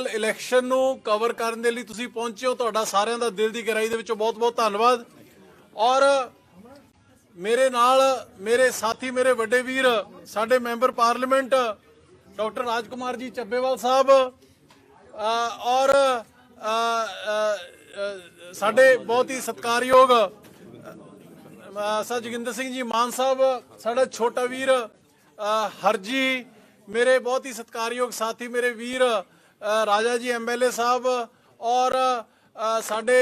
Local election ਨੂੰ cover ਕਰਨ ਦੇ ਲਈ ਤੁਸੀਂ ਪਹੁੰਚੇ ਹੋ। ਤੁਹਾਡਾ ਸਾਰਿਆਂ ਦਾ ਦਿਲ ਦੀ ਗਹਿਰਾਈ ਦੇ ਵਿੱਚੋਂ ਬਹੁਤ-ਬਹੁਤ ਧੰਨਵਾਦ। ਔਰ ਮੇਰੇ ਨਾਲ ਮੇਰੇ ਸਾਥੀ ਮੇਰੇ ਵੱਡੇ ਵੀਰ ਸਾਡੇ ਮੈਂਬਰ ਪਾਰਲੀਮੈਂਟ ਡਾਕਟਰ ਰਾਜਕੁਮਾਰ ਜੀ ਚੱਬੇਵਾਲ ਸਾਹਿਬ ਔਰ ਅ, ਸਾਡੇ ਬਹੁਤ ਹੀ ਸਤਿਕਾਰਯੋਗ ਸਰ ਜੋਗਿੰਦਰ ਸਿੰਘ ਜੀ ਮਾਨ ਸਾਹਿਬ ਸਾਡਾ ਛੋਟਾ ਵੀਰ ਹਰਜੀ ਮੇਰੇ ਬਹੁਤ ਹੀ ਸਤਿਕਾਰਯੋਗ ਸਾਥੀ ਮੇਰੇ ਵੀਰ ਰਾਜਾ ਜੀ ਐਮਐਲਏ ਸਾਹਿਬ ਔਰ ਸਾਡੇ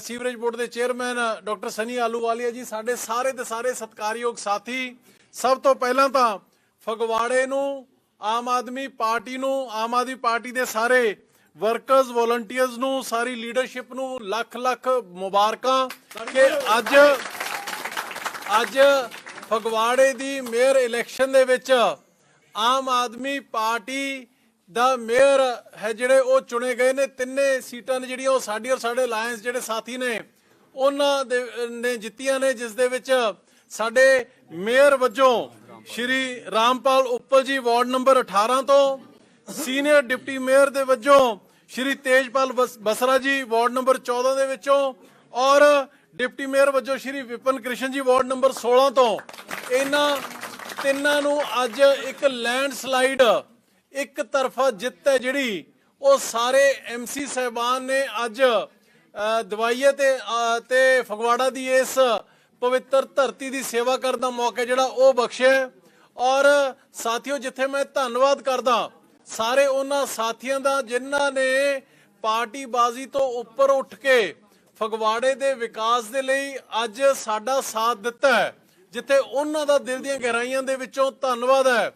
ਸੀਵਰੇਜ ਬੋਰਡ ਦੇ ਚੇਅਰਮੈਨ ਡਾਕਟਰ ਸਨੀ ਆਲੂਵਾਲੀਆ ਜੀ, ਸਾਡੇ ਸਾਰੇ ਦੇ ਸਾਰੇ ਸਤਿਕਾਰਯੋਗ ਸਾਥੀ, ਸਭ ਤੋਂ ਪਹਿਲਾਂ ਤਾਂ ਫਗਵਾੜੇ ਨੂੰ, ਆਮ ਆਦਮੀ ਪਾਰਟੀ ਨੂੰ, ਆਮ ਆਦਮੀ ਪਾਰਟੀ ਦੇ ਸਾਰੇ ਵਰਕਰਸ ਵੋਲੰਟੀਅਰਸ ਨੂੰ, ਸਾਰੀ ਲੀਡਰਸ਼ਿਪ ਨੂੰ ਲੱਖ ਲੱਖ ਮੁਬਾਰਕਾਂ ਕਿ ਅੱਜ ਅੱਜ ਫਗਵਾੜੇ ਦੀ ਮੇਅਰ ਇਲੈਕਸ਼ਨ ਦੇ ਵਿੱਚ ਆਮ ਆਦਮੀ ਪਾਰਟੀ ਦਾ ਮੇਅਰ ਹੈ ਜਿਹੜੇ ਉਹ ਚੁਣੇ ਗਏ ਨੇ, ਤਿੰਨੇ ਸੀਟਾਂ ਨੇ ਜਿਹੜੀਆਂ ਉਹ ਸਾਡੀ ਔਰ ਸਾਡੇ ਅਲਾਈਅੰਸ ਜਿਹੜੇ ਸਾਥੀ ਨੇ, ਉਹਨਾਂ ਦੇ, ਨੇ ਜਿੱਤੀਆਂ ਨੇ, ਜਿਸ ਦੇ ਵਿੱਚ ਸਾਡੇ ਮੇਅਰ ਵਜੋਂ ਸ਼੍ਰੀ ਰਾਮਪਾਲ ਉੱਪਲ ਜੀ ਵਾਰਡ ਨੰਬਰ 18 ਤੋਂ, ਸੀਨੀਅਰ ਡਿਪਟੀ ਮੇਅਰ ਦੇ ਵਜੋਂ ਸ਼੍ਰੀ ਤੇਜਪਾਲ ਬਸ- ਬਸਰਾ ਜੀ ਵਾਰਡ ਨੰਬਰ 14 ਦੇ ਵਿੱਚੋਂ ਔਰ ਡਿਪਟੀ ਮੇਅਰ ਵਜੋਂ ਸ਼੍ਰੀ ਵਿਪਨ ਕ੍ਰਿਸ਼ਨ ਜੀ ਵਾਰਡ ਨੰਬਰ 16 ਤੋਂ। ਇਹਨਾਂ ਤਿੰਨਾਂ ਨੂੰ ਅੱਜ ਇੱਕ ਲੈਂਡਸਲਾਈਡ ਇੱਕ ਤਰਫਾ ਜਿੱਤ ਹੈ ਜਿਹੜੀ ਉਹ ਸਾਰੇ ਐਮਸੀ ਸਹਿਬਾਨ ਨੇ ਅੱਜ ਅ, ਦਵਾਈਏ ਤੇ ਤੇ ਫਗਵਾੜਾ ਦੀ ਇਸ ਪਵਿੱਤਰ ਧਰਤੀ ਦੀ ਸੇਵਾ ਕਰਨ ਦਾ ਮੌਕਾ ਜਿਹੜਾ ਉਹ ਬਖਸ਼ਿਆ ਔਰ ਸਾਥੀਓ ਜਿੱਥੇ ਮੈਂ ਧੰਨਵਾਦ ਕਰਦਾ ਸਾਰੇ ਉਹਨਾਂ ਸਾਥੀਆਂ ਦਾ ਜਿਨ੍ਹਾਂ ਨੇ ਪਾਰਟੀ ਬਾਜ਼ੀ ਤੋਂ ਉੱਪਰ ਉੱਠ ਕੇ ਫਗਵਾੜੇ ਦੇ ਵਿਕਾਸ ਦੇ ਲਈ ਅੱਜ ਸਾਡਾ ਸਾਥ ਦਿੱਤਾ ਜਿੱਥੇ ਉਹਨਾਂ ਦਾ ਦਿਲ ਦੀਆਂ ਗਹਿਰਾਈਆਂ ਦੇ ਵਿੱਚੋਂ ਧੰਨਵਾਦ ਹੈ।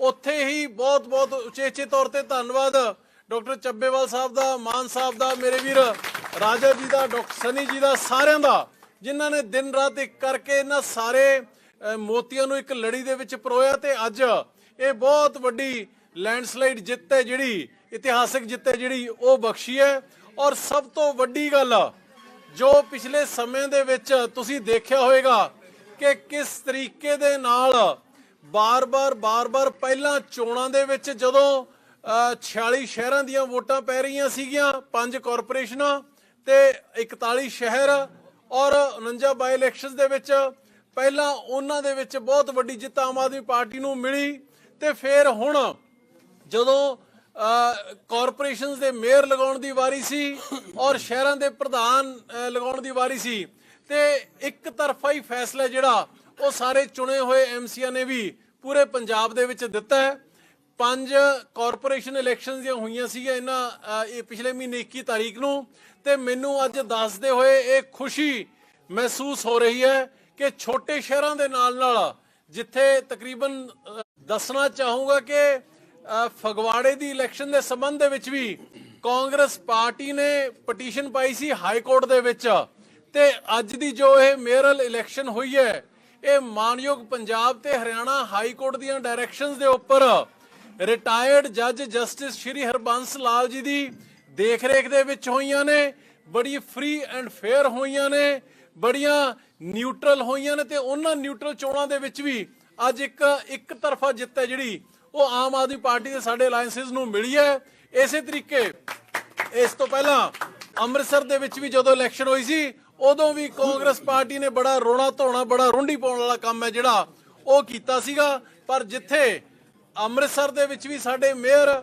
ਉੱਥੇ ਹੀ ਬਹੁਤ ਬਹੁਤ ਉਚੇਚੇ ਤੌਰ ਤੇ ਧੰਨਵਾਦ ਡਾਕਟਰ ਚੱਬੇਵਾਲ ਸਾਹਿਬ ਦਾ, ਮਾਨ ਸਾਹਿਬ ਦਾ, ਮੇਰੇ ਵੀਰ ਰਾਜਾ ਜੀ ਦਾ, ਡਾਕਟਰ ਸਨੀ ਜੀ ਦਾ, ਸਾਰਿਆਂ ਦਾ, ਜਿਨ੍ਹਾਂ ਨੇ ਦਿਨ ਰਾਤ ਇੱਕ ਕਰਕੇ ਇਹਨਾਂ ਸਾਰੇ ਮੋਤੀਆਂ ਨੂੰ ਇੱਕ ਲੜੀ ਦੇ ਵਿੱਚ ਪਰੋਇਆ ਤੇ ਅੱਜ ਇਹ ਬਹੁਤ ਵੱਡੀ ਲੈਂਡਸਲਾਈਡ ਜਿੱਤ ਹੈ ਜਿਹੜੀ, ਇਤਿਹਾਸਕ ਜਿੱਤ ਹੈ ਜਿਹੜੀ ਉਹ ਬਖਸ਼ੀ ਹੈ। ਔਰ ਸਭ ਤੋਂ ਵੱਡੀ ਗੱਲ ਜੋ ਪਿਛਲੇ ਸਮੇਂ ਦੇ ਵਿੱਚ ਤੁਸੀਂ ਦੇਖਿਆ ਹੋਵੇਗਾ ਕਿ ਕਿਸ ਤਰੀਕੇ ਦੇ ਨਾਲ ਬਾਰ-ਬਾਰ ਬਾਰ-ਬਾਰ ਪਹਿਲਾਂ ਚੋਣਾਂ ਦੇ ਵਿੱਚ ਜਦੋਂ ਅ, 46 ਸ਼ਹਿਰਾਂ ਦੀਆਂ ਵੋਟਾਂ ਪੈ ਰਹੀਆਂ ਸੀਗੀਆਂ ਪੰਜ ਕਾਰਪੋਰੇਸ਼ਨਾਂ ਤੇ 41 ਸ਼ਹਿਰ ਔਰ 49 ਬਾਈ ਇਲੈਕਸ਼ਨਸ ਦੇ ਵਿੱਚ ਪਹਿਲਾਂ ਉਹਨਾਂ ਦੇ ਵਿੱਚ ਬਹੁਤ ਵੱਡੀ ਜਿੱਤ ਆਮ ਆਦਮੀ ਪਾਰਟੀ ਨੂੰ ਮਿਲੀ ਤੇ ਫਿਰ ਹੁਣ ਜਦੋਂ ਕਾਰਪੋਰੇਸ਼ਨਸ ਦੇ ਮੇਅਰ ਲਗਾਉਣ ਦੀ ਵਾਰੀ ਸੀ ਔਰ ਸ਼ਹਿਰਾਂ ਦੇ ਪ੍ਰਧਾਨ ਲਗਾਉਣ ਦੀ ਵਾਰੀ ਸੀ ਤੇ ਇੱਕ ਤਰਫਾ ਹੀ ਫੈਸਲਾ ਜਿਹੜਾ ਉਹ ਸਾਰੇ ਚੁਣੇ ਹੋਏ ਐਮਸੀਆਂ ਨੇ ਵੀ ਪੂਰੇ ਪੰਜਾਬ ਦੇ ਵਿੱਚ ਦਿੱਤਾ ਹੈ। ਪੰਜ ਕਾਰਪੋਰੇਸ਼ਨ ਇਲੈਕਸ਼ਨਸ ਦੀਆਂ ਹੋਈਆਂ ਸੀਗੀਆਂ ਇਹਨਾਂ ਇਹ ਪਿਛਲੇ ਮਹੀਨੇ 21 ਤਾਰੀਖ ਨੂੰ। ਤੇ ਮੈਨੂੰ ਅੱਜ ਦੱਸਦੇ ਹੋਏ ਇਹ ਖੁਸ਼ੀ ਮਹਿਸੂਸ ਹੋ ਰਹੀ ਹੈ ਕਿ ਛੋਟੇ ਸ਼ਹਿਰਾਂ ਦੇ ਨਾਲ ਨਾਲ ਜਿੱਥੇ ਤਕਰੀਬਨ ਦੱਸਣਾ ਚਾਹੂੰਗਾ ਕਿ ਫਗਵਾੜੇ ਦੀ ਇਲੈਕਸ਼ਨ ਦੇ ਸੰਬੰਧ ਦੇ ਵਿੱਚ ਵੀ ਕਾਂਗਰਸ ਪਾਰਟੀ ਨੇ ਪਟੀਸ਼ਨ ਪਾਈ ਸੀ ਹਾਈ ਕੋਰਟ ਦੇ ਵਿੱਚ। ਤੇ ਅੱਜ ਦੀ ਜੋ ਇਹ ਮੇਅਰਲ ਇਲੈਕਸ਼ਨ ਹੋਈ ਹੈ ਇਹ ਮਾਨਯੋਗ ਪੰਜਾਬ ਤੇ ਹਰਿਆਣਾ ਹਾਈ ਕੋਰਟ ਦੀਆਂ ਡਾਇਰੈਕਸ਼ਨਸ ਦੇ ਉੱਪਰ ਰਿਟਾਇਰਡ ਜੱਜ ਜਸਟਿਸ ਸ਼੍ਰੀ ਹਰਬੰਸ ਲਾਲ ਜੀ ਦੀ ਦੇਖ ਰੇਖ ਦੇ ਵਿੱਚ ਹੋਈਆਂ ਨੇ, ਬੜੀ ਫ੍ਰੀ ਐਂਡ ਫੇਅਰ ਹੋਈਆਂ ਨੇ, ਬੜੀਆਂ ਨਿਊਟਰਲ ਹੋਈਆਂ ਨੇ ਤੇ ਉਹਨਾਂ ਨਿਊਟਰਲ ਚੋਣਾਂ ਦੇ ਵਿੱਚ ਵੀ ਅੱਜ ਇੱਕ ਇੱਕ ਤਰਫਾ ਜਿੱਤ ਹੈ ਜਿਹੜੀ ਉਹ ਆਮ ਆਦਮੀ ਪਾਰਟੀ ਦੇ ਸਾਡੇ ਅਲਾਈਅੰਸਸ ਨੂੰ ਮਿਲੀ ਹੈ। ਇਸੇ ਤਰੀਕੇ ਇਸ ਤੋਂ ਪਹਿਲਾਂ ਅੰਮ੍ਰਿਤਸਰ ਦੇ ਵਿੱਚ ਵੀ ਜਦੋਂ ਇਲੈਕਸ਼ਨ ਹੋਈ ਸੀ ਉਦੋਂ ਵੀ ਕਾਂਗਰਸ ਪਾਰਟੀ ਨੇ ਬੜਾ ਰੋਣਾ ਧੋਣਾ, ਬੜਾ ਰੁੰਡੀ ਪਾਉਣ ਵਾਲਾ ਕੰਮ ਹੈ ਜਿਹੜਾ ਉਹ ਕੀਤਾ ਸੀਗਾ। ਪਰ ਜਿੱਥੇ ਅੰਮ੍ਰਿਤਸਰ ਦੇ ਵਿੱਚ ਵੀ ਸਾਡੇ ਮੇਅਰ,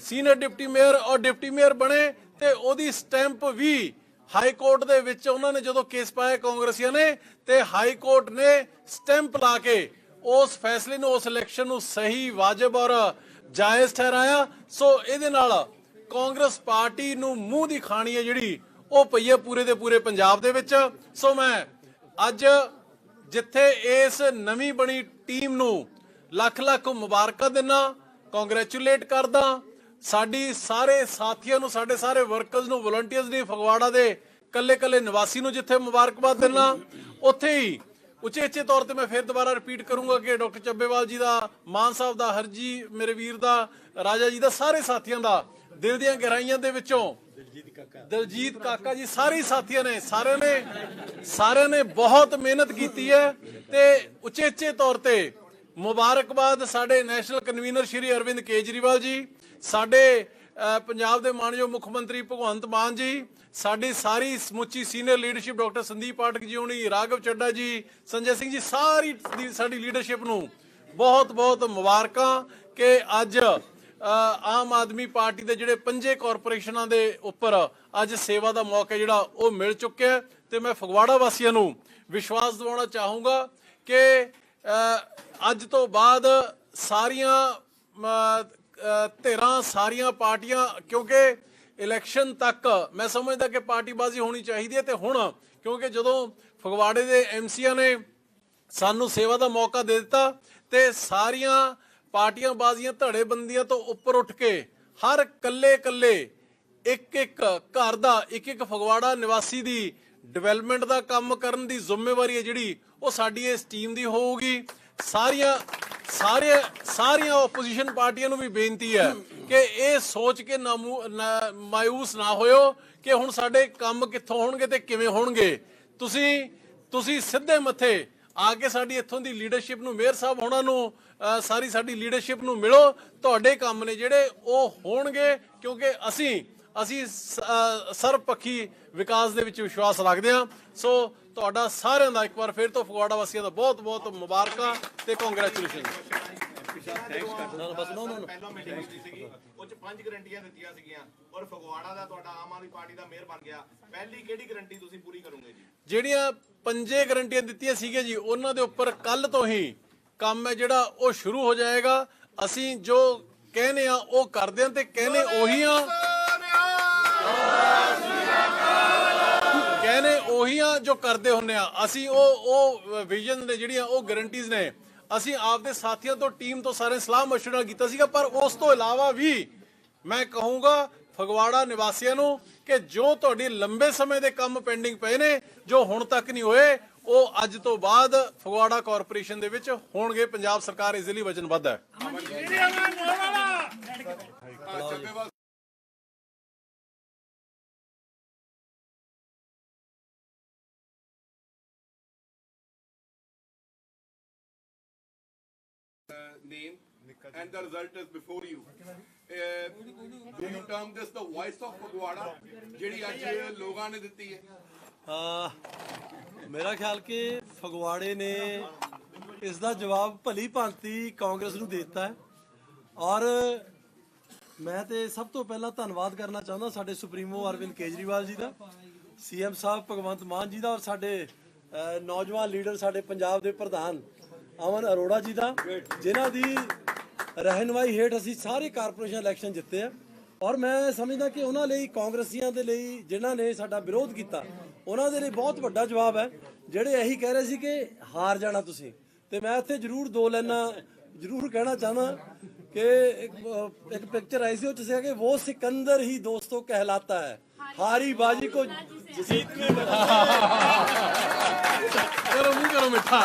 ਸੀਨੀਅਰ ਡਿਪਟੀ ਮੇਅਰ ਔਰ ਡਿਪਟੀ ਮੇਅਰ ਬਣੇ ਤੇ ਉਹਦੀ ਸਟੈਂਪ ਵੀ ਹਾਈ ਕੋਰਟ ਦੇ ਵਿੱਚ ਉਹਨਾਂ ਨੇ ਜਦੋਂ ਕੇਸ ਪਾਇਆ ਕਾਂਗਰਸੀਆਂ ਨੇ ਤੇ ਹਾਈ ਕੋਰਟ ਨੇ ਸਟੈਂਪ ਲਾ ਕੇ ਉਸ ਫੈਸਲੇ ਨੂੰ, ਉਸ ਇਲੈਕਸ਼ਨ ਨੂੰ ਸਹੀ, ਵਾਜਬ ਔਰ ਜਾਇਜ਼ ਠਹਿਰਾਇਆ। ਸੋ ਇਹਦੇ ਨਾਲ ਕਾਂਗਰਸ ਪਾਰਟੀ ਨੂੰ ਮੂੰਹ ਦੀ ਖਾਣੀ ਹੈ ਜਿਹੜੀ ਉਹ ਪਈ ਹੈ ਪੂਰੇ ਦੇ ਪੂਰੇ ਪੰਜਾਬ ਦੇ ਵਿੱਚ। ਸੋ ਮੈਂ ਅੱਜ ਜਿੱਥੇ ਇਸ ਨਵੀਂ ਬਣੀ ਟੀਮ ਨੂੰ ਲੱਖ ਲੱਖ ਮੁਬਾਰਕਾਂ ਦਿੰਨਾ ਕੰਗ੍ਰੈਚੁਲੇਟ ਕਰਦਾ, ਸਾਡੀ ਸਾਰੇ ਸਾਥੀਆਂ ਨੂੰ, ਸਾਡੇ ਸਾਰੇ ਵਰਕਰਸ ਨੂੰ ਵਲੰਟੀਅਰਸ ਨੇ ਫਗਵਾੜਾ ਦੇ ਕੱਲੇ ਕੱਲੇ ਨਿਵਾਸੀ ਨੂੰ ਜਿੱਥੇ ਮੁਬਾਰਕਬਾਦ ਦਿੰਨਾ। ਉੱਥੇ ਹੀ ਉਚੇਚੇ ਤੌਰ ਤੇ ਮੈਂ ਫਿਰ ਦੁਬਾਰਾ ਰਿਪੀਟ ਕਰੂੰਗਾ ਕਿ ਡਾਕਟਰ ਚੱਬੇਵਾਲ ਜੀ ਦਾ, ਮਾਨ ਸਾਹਿਬ ਦਾ, ਹਰਜੀ ਮੇਰੇ ਵੀਰ ਦਾ, ਰਾਜਾ ਜੀ ਦਾ, ਸਾਰੇ ਸਾਥੀਆਂ ਦਾ ਦਿਲ ਦੀਆਂ ਗਹਿਰਾਈਆਂ ਦੇ ਵਿੱਚੋਂ ਦਲਜੀਤ ਕਾਕਾ। ਜੀ, ਸਾਰੇ ਸਾਥੀਆਂ ਨੇ, ਸਾਰਿਆਂ ਨੇ ਸਾਰਿਆਂ ਨੇ ਬਹੁਤ ਮਿਹਨਤ ਕੀਤੀ ਹੈ ਤੇ ਉਚੇਚੇ ਤੌਰ ਤੇ ਮੁਬਾਰਕਬਾਦ ਸਾਡੇ ਨੈਸ਼ਨਲ ਕਨਵੀਨਰ ਸ਼੍ਰੀ ਅਰਵਿੰਦ ਕੇਜਰੀਵਾਲ ਜੀ, ਸਾਡੇ ਪੰਜਾਬ ਦੇ ਮਾਨਯੋਗ ਮੁੱਖ ਮੰਤਰੀ ਭਗਵੰਤ ਮਾਨ ਜੀ, ਸਾਡੀ ਸਾਰੀ ਸਮੁੱਚੀ senior leadership doctor Sandeep Pathak ji ਹੋਣੀ, ਰਾਘਵ ਚੱਡਾ ਜੀ, ਸੰਜੇ ਸਿੰਘ ਜੀ, ਸਾਰੀ ਦੀ ਸਾਡੀ ਲੀਡਰਸ਼ਿਪ ਨੂੰ ਬਹੁਤ ਬਹੁਤ ਮੁਬਾਰਕਾਂ ਕਿ ਅੱਜ ਆਮ ਆਦਮੀ ਪਾਰਟੀ ਦੇ ਜਿਹੜੇ ਪੰਜੇ ਕਾਰਪੋਰੇਸ਼ਨਾਂ ਦੇ ਉੱਪਰ ਅੱਜ ਸੇਵਾ ਦਾ ਮੌਕਾ ਜਿਹੜਾ ਉਹ ਮਿਲ ਚੁੱਕਿਆ ਹੈ ਤੇ ਮੈਂ ਫਗਵਾੜਾ ਵਾਸੀਆਂ ਨੂੰ ਵਿਸ਼ਵਾਸ ਦਿਵਾਉਣਾ ਚਾਹੂੰਗਾ ਕਿ ਅੱਜ ਤੋਂ ਬਾਅਦ ਸਾਰੀਆਂ ਧਿਰਾਂ, ਸਾਰੀਆਂ ਪਾਰਟੀਆਂ, ਕਿਉਂਕਿ ਇਲੈਕਸ਼ਨ ਤੱਕ ਮੈਂ ਸਮਝਦਾ ਕਿ ਪਾਰਟੀਬਾਜ਼ੀ ਹੋਣੀ ਚਾਹੀਦੀ ਹੈ ਤੇ ਹੁਣ, ਕਿਉਂਕਿ ਜਦੋਂ ਫਗਵਾੜੇ ਦੇ ਐਮਸੀਆਂ ਨੇ ਸਾਨੂੰ ਸੇਵਾ ਦਾ ਮੌਕਾ ਦੇ ਦਿੱਤਾ ਤੇ ਸਾਰੀਆਂ ਪਾਰਟੀਆਂ ਬਾਜ਼ੀਆਂ ਧੜੇਬੰਦੀਆਂ ਤੋਂ ਉੱਪਰ ਉੱਠ ਕੇ ਹਰ ਕੱਲੇ ਕੱਲੇ ਇੱਕ ਇੱਕ ਘਰ ਦਾ ਇੱਕ ਇੱਕ ਫਗਵਾੜਾ ਨਿਵਾਸੀ ਦੀ ਡਿਵੈਲਪਮੈਂਟ ਦਾ ਕੰਮ ਕਰਨ ਦੀ ਜ਼ਿੰਮੇਵਾਰੀ ਹੈ ਜਿਹੜੀ ਉਹ ਸਾਡੀ ਇਸ ਟੀਮ ਦੀ ਹੋਊਗੀ। ਸਾਰੀਆਂ, ਸਾਰੇ, ਸਾਰੀਆਂ ਆਪੋਜੀਸ਼ਨ ਪਾਰਟੀਆਂ ਨੂੰ ਵੀ ਬੇਨਤੀ ਹੈ ਕਿ ਇਹ ਸੋਚ ਕੇ ਨਾ ਨਾ- ਮਾਯੂਸ ਨਾ ਹੋਇਓ ਕਿ ਹੁਣ ਸਾਡੇ ਕੰਮ ਕਿੱਥੋਂ ਹੋਣਗੇ ਤੇ ਕਿਵੇਂ ਹੋਣਗੇ। ਤੁਸੀਂ ਤੁਸੀਂ ਸਿੱਧੇ ਮੱਥੇ ਆ ਕੇ ਸਾਡੀ ਇੱਥੋਂ ਦੀ ਲੀਡਰਸ਼ਿਪ ਨੂੰ, ਮੇਅਰ ਸਾਹਿਬ ਹੋਣਾ ਨੂੰ ਸਾਰੀ ਸਾਡੀ ਲੀਡਰਸ਼ਿਪ ਨੂੰ ਮਿਲੋ। ਤੁਹਾਡੇ ਕੰਮ ਨੇ ਜਿਹੜੇ ਉਹ ਹੋਣਗੇ ਕਿਉਂਕਿ ਅਸੀਂ ਅਸੀਂ ਸ- ਅ, ਸਰਬਪੱਖੀ ਵਿਕਾਸ ਦੇ ਵਿੱਚ ਵਿਸ਼ਵਾਸ ਰੱਖਦੇ ਹਾਂ। ਸੋ ਤੁਹਾਡਾ ਸਾਰਿਆਂ ਦਾ ਇੱਕ ਵਾਰ ਫਿਰ ਤੋਂ ਫਗਵਾੜਾ ਵਾਸੀਆਂ ਦਾ ਬਹੁਤ ਬਹੁਤ ਮੁਬਾਰਕਾਂ ਤੇ ਕੰਗ੍ਰੈਚੁਲੇਸ਼ਨ ਪਹਿਲਾਂ ਮੀਟਿੰਗ ਹੋਈ ਸੀਗੀ। ਉਹ ਚ ਪੰਜ ਗਰੰਟੀਆਂ ਦਿੱਤੀਆਂ ਸੀਗੀਆਂ। ਔਰ ਫਗਵਾੜਾ ਦਾ ਤੁਹਾਡਾ ਆਮ ਆਦਮੀ ਪਾਰਟੀ ਦਾ ਮੇਅਰ ਬਣ ਗਿਆ। ਪਹਿਲੀ ਕਿਹੜੀ ਗਰੰਟੀ ਤੁਸੀਂ ਪੂਰੀ ਕਰੋਗੇ ਜੀ? ਜਿਹੜੀਆਂ ਪੰਜੇ ਗਰੰਟੀਆਂ ਦਿੱਤੀਆਂ ਸੀਗੀਆਂ ਜੀ ਉਹਨਾਂ ਦੇ ਉੱਪਰ ਕੱਲ ਤੋਂ ਹੀ ਕੰਮ ਹੈ ਜਿਹੜਾ ਉਹ ਸ਼ੁਰੂ ਹੋ ਜਾਏਗਾ। ਅਸੀਂ ਜੋ ਕਹਿੰਦੇ ਆ ਉਹ ਕਰਦੇ ਆ ਤੇ ਕਹਿੰਦੇ ਉਹੀ ਆ ਕਹਿੰਦੇ ਉਹੀ ਆ ਜੋ ਕਰਦੇ ਹੁੰਨੇ ਆ ਅਸੀਂ ਉਹ ਉਹ ਵਿਜ਼ਨ ਨੇ ਜਿਹੜੀਆਂ, ਉਹ ਗਰੰਟੀਜ਼ ਨੇ। ਅਸੀਂ ਆਪਦੇ ਸਾਥੀਆਂ ਤੋਂ ਟੀਮ ਤੋਂ ਸਾਰੇ ਸਲਾਹ ਮਸ਼ਵਰਾ ਨਾਲ ਕੀਤਾ ਸੀਗਾ, ਪਰ ਉਸ ਤੋਂ ਇਲਾਵਾ ਵੀ ਮੈਂ ਕਹੂੰਗਾ, ਫਗਵਾੜਾ ਨਿਵਾਸੀਆਂ ਨੂੰ ਕਿ ਜੋ ਤੁਹਾਡੀ ਲੰਬੇ ਸਮੇਂ ਦੇ ਕੰਮ ਪੈਂਡਿੰਗ ਪਏ ਨੇ, ਜੋ ਹੁਣ ਤੱਕ ਨਹੀਂ ਹੋਏ ਉਹ ਅੱਜ ਤੋਂ ਬਾਅਦ ਫਗਵਾੜਾ ਕਾਰਪੋਰੇਸ਼ਨ ਦੇ ਵਿੱਚ ਹੋਣਗੇ ਪੰਜਾਬ ਸਰਕਾਰ ਇਸ ਲਈ ਵਚਨਬੱਧ ਹੈ name and the result is before you. Uh, do you term this the voice of Fagwada ਜਿਹੜੀ ਅੱਜ ਲੋਕਾਂ ਨੇ ਦਿੱਤੀ ਹੈ ਆ ਮੇਰਾ ਖਿਆਲ ਕਿ ਫਗਵਾੜੇ ਨੇ ਇਸ ਦਾ ਜਵਾਬ ਭਲੀ ਭਾਂਤੀ ਕਾਂਗਰਸ ਨੂੰ ਦੇ ਦਿੱਤਾ ਹੈ। ਔਰ ਮੈਂ ਤੇ ਸਭ ਤੋਂ ਪਹਿਲਾਂ ਧੰਨਵਾਦ ਕਰਨਾ ਚਾਹੁੰਦਾ ਸਾਡੇ ਸੁਪਰੀਮੋ ਅਰਵਿੰਦ ਕੇਜਰੀਵਾਲ ਜੀ ਦਾ, ਸੀਐਮ ਸਾਹਿਬ ਭਗਵੰਤ ਮਾਨ ਜੀ ਦਾ ਔਰ ਸਾਡੇ ਨੌਜਵਾਨ ਲੀਡਰ ਸਾਡੇ ਪੰਜਾਬ ਦੇ ਪ੍ਰਧਾਨ ਅਮਨ ਅਰੋੜਾ ਜੀ ਦਾ, ਜਿਨ੍ਹਾਂ ਦੀ ਰਹਿਨਮਾਈ ਹੇਠ ਅਸੀਂ ਸਾਰੇ ਕਾਰਪੋਰੇਸ਼ਨ ਇਲੈਕਸ਼ਨ ਜਿੱਤੇ ਆ। ਔਰ ਮੈਂ ਸਮਝਦਾ ਕਿ ਉਹਨਾਂ ਲਈ ਕਾਂਗਰਸੀਆਂ ਦੇ ਲਈ ਜਿਨ੍ਹਾਂ ਨੇ ਸਾਡਾ ਵਿਰੋਧ ਕੀਤਾ ਉਹਨਾਂ ਦੇ ਲਈ ਬਹੁਤ ਵੱਡਾ ਜਵਾਬ ਹੈ। ਜਿਹੜੇ ਇਹੀ ਕਹਿ ਰਹੇ ਸੀ ਕਿ ਹਾਰ ਜਾਣਾ ਤੁਸੀਂ। ਤੇ ਮੈਂ ਇੱਥੇ ਜ਼ਰੂਰ ਦੋ ਲੈਣਾ ਜ਼ਰੂਰ ਕਹਿਣਾ ਚਾਹਨਾ ਕਿ ਇੱਕ ਪਿਕਚਰ ਆਈ ਸੀ ਉਹ ਚ ਸੀਗਾ ਕਿ ਉਹ ਸਿਕੰਦਰ ਹੀ ਦੋਸਤੋ ਕਹਿਲਾਤਾ ਹੈ। ਹਾਰੀ ਬਾਜੀ ਕੋ ਜੀਤ ਮੇ ਕਰੋ ਮੂੰਹ ਕਰੋ ਮਿੱਠਾ।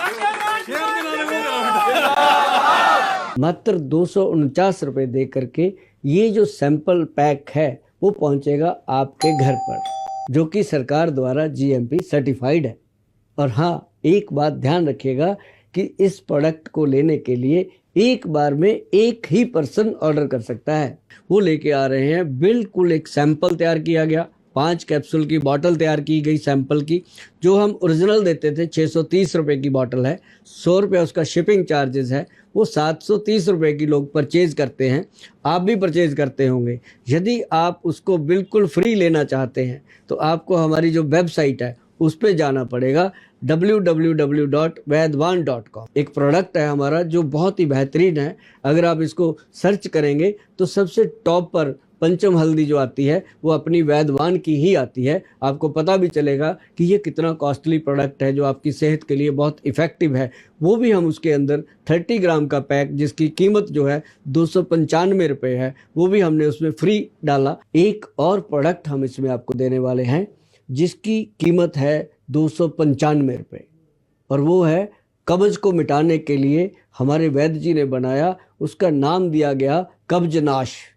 ਸ਼ੇਰ ਦੇ ਨਾਲ ਮੂੰਹ ਕਰੋ ਮਿੱਠਾ। मात्र दो रुपए दे करके ये जो सैंपल पैक है, वो पहुंचेगा आपके घर पर, जो कि सरकार द्वारा जीएमपी सर्टिफाइड है। और हाँ एक बात ध्यान रखिएगा कि इस प्रोडक्ट को लेने के लिए एक बार में एक ही पर्सन ऑर्डर कर सकता है। वो लेके आ रहे हैं, बिल्कुल एक सैंपल तैयार किया गया। पाँच कैप्सूल की बोतल तैयार की गई सैंपल की, जो हम ओरिजिनल देते थे छः सौ तीस रुपये की बोतल है, सौ रुपये उसका शिपिंग चार्जेस है, वो सात सौ तीस रुपये की लोग परचेज करते हैं, आप भी परचेज करते होंगे। यदि आप उसको बिल्कुल फ्री लेना चाहते हैं तो आपको हमारी जो वेबसाइट है, उस पर जाना पड़ेगा www.वैदवान.com एक प्रोडक्ट है हमारा, जो बहुत ही बेहतरीन है, अगर आप इसको सर्च करेंगे तो सबसे टॉप पर पंचम हल्दी जो आती है, वो अपनी वैदवान की ही आती है। आपको पता भी चलेगा कि ये कितना कॉस्टली प्रोडक्ट है, जो आपकी सेहत के लिए बहुत इफ़ेक्टिव है। वो भी हम उसके अंदर 30 ग्राम का पैक, जिसकी कीमत जो है दो सौ पंचानवे रुपये है, वो भी हमने उसमें फ्री डाला। एक और प्रोडक्ट हम इसमें आपको देने वाले हैं, जिसकी कीमत है दो सौ पंचानवे रुपये और वो है कब्ज को मिटाने के लिए हमारे वैद्य जी ने बनाया, उसका नाम दिया गया कब्जनाश।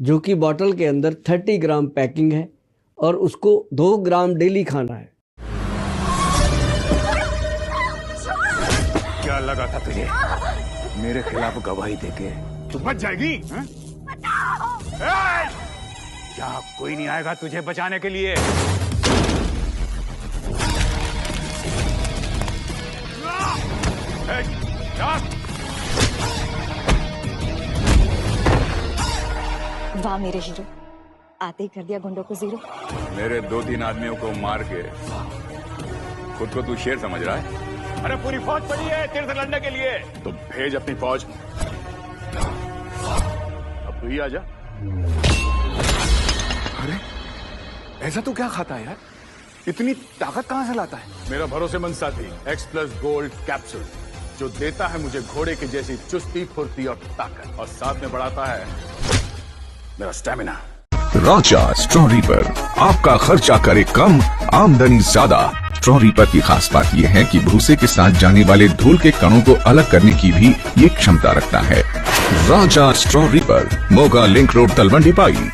जो कि बॉटल के अंदर 30 ग्राम पैकिंग है और उसको दो ग्राम डेली खाना है। क्या लगा था तुझे? मेरे खिलाफ गवाही देके। तू बच जाएगी हैं? यहाँ कोई नहीं आएगा तुझे बचाने के लिए? वाह मेरे हीरो। आते ही कर दिया गुंडों को ज़ीरो। मेरे दो तीन आदमियों को मार के खुद को तू शेर समझ रहा है? अरे पूरी फौज पड़ी है तेरे से लड़ने के लिए। तो भेज अपनी फौज। अब तू ही आ जा। अरे ऐसा तो क्या खाता है यार? इतनी ताकत कहाँ से लाता है? मेरा भरोसेमंद साथी एक्स प्लस गोल्ड कैप्सूल जो देता है मुझे घोड़े की जैसी चुस्ती फुर्ती और ताकत और साथ में बढ़ाता है मेरा स्टेमिना। राजा स्ट्रॉरी पर। आपका खर्चा करे कम, आमदनी ज़्यादा। स्ट्रॉरी पर की खास बात यह है कि भूसे के साथ जाने वाले धूल के कणों को अलग करने की भी ये क्षमता रखता है। राजा स्ट्रॉ पर, मोगा लिंक रोड, तलवंडी पाई।